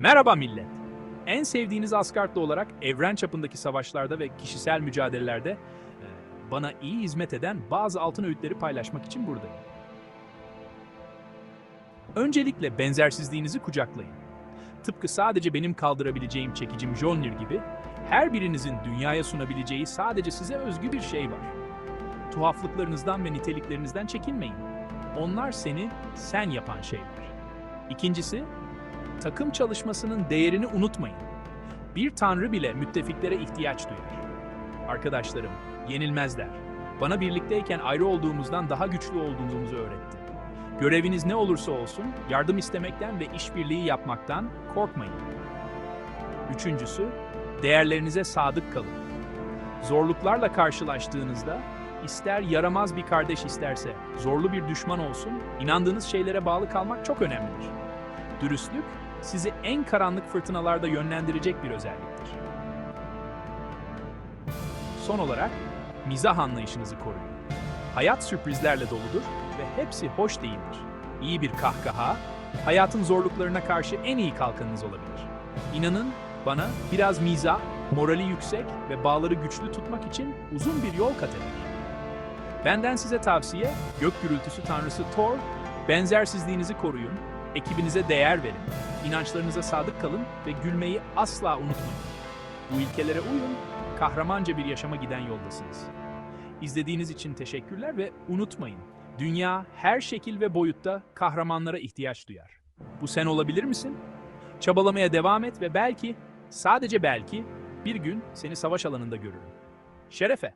Merhaba millet. En sevdiğiniz Asgardlı olarak evren çapındaki savaşlarda ve kişisel mücadelelerde e, bana iyi hizmet eden bazı altın öğütleri paylaşmak için buradayım. Öncelikle benzersizliğinizi kucaklayın. Tıpkı sadece benim kaldırabileceğim çekici Mjolnir gibi her birinizin dünyaya sunabileceği sadece size özgü bir şey var. Tuhaflıklarınızdan ve niteliklerinizden çekinmeyin. Onlar seni sen yapan şeyler. İkincisi, takım çalışmasının değerini unutmayın. Bir tanrı bile müttefiklere ihtiyaç duyar. Arkadaşlarım, yenilmezler. Bana birlikteyken ayrı olduğumuzdan daha güçlü olduğumuzu öğretti. Göreviniz ne olursa olsun, yardım istemekten ve işbirliği yapmaktan korkmayın. Üçüncüsü, değerlerinize sadık kalın. Zorluklarla karşılaştığınızda, ister yaramaz bir kardeş isterse zorlu bir düşman olsun, inandığınız şeylere bağlı kalmak çok önemlidir. Dürüstlük, sizi en karanlık fırtınalarda yönlendirecek bir özelliktir. Son olarak, mizah anlayışınızı koruyun. Hayat sürprizlerle doludur ve hepsi hoş değildir. İyi bir kahkaha, hayatın zorluklarına karşı en iyi kalkanınız olabilir. İnanın bana biraz mizah, morali yüksek ve bağları güçlü tutmak için uzun bir yol kat eder. Benden size tavsiye, gök gürültüsü tanrısı Thor, benzersizliğinizi koruyun, ekibinize değer verin, inançlarınıza sadık kalın ve gülmeyi asla unutmayın. Bu ilkelere uyun, kahramanca bir yaşama giden yoldasınız. İzlediğiniz için teşekkürler ve unutmayın, dünya her şekil ve boyutta kahramanlara ihtiyaç duyar. Bu sen olabilir misin? Çabalamaya devam et ve belki, sadece belki, bir gün seni savaş alanında görürüm. Şerefe!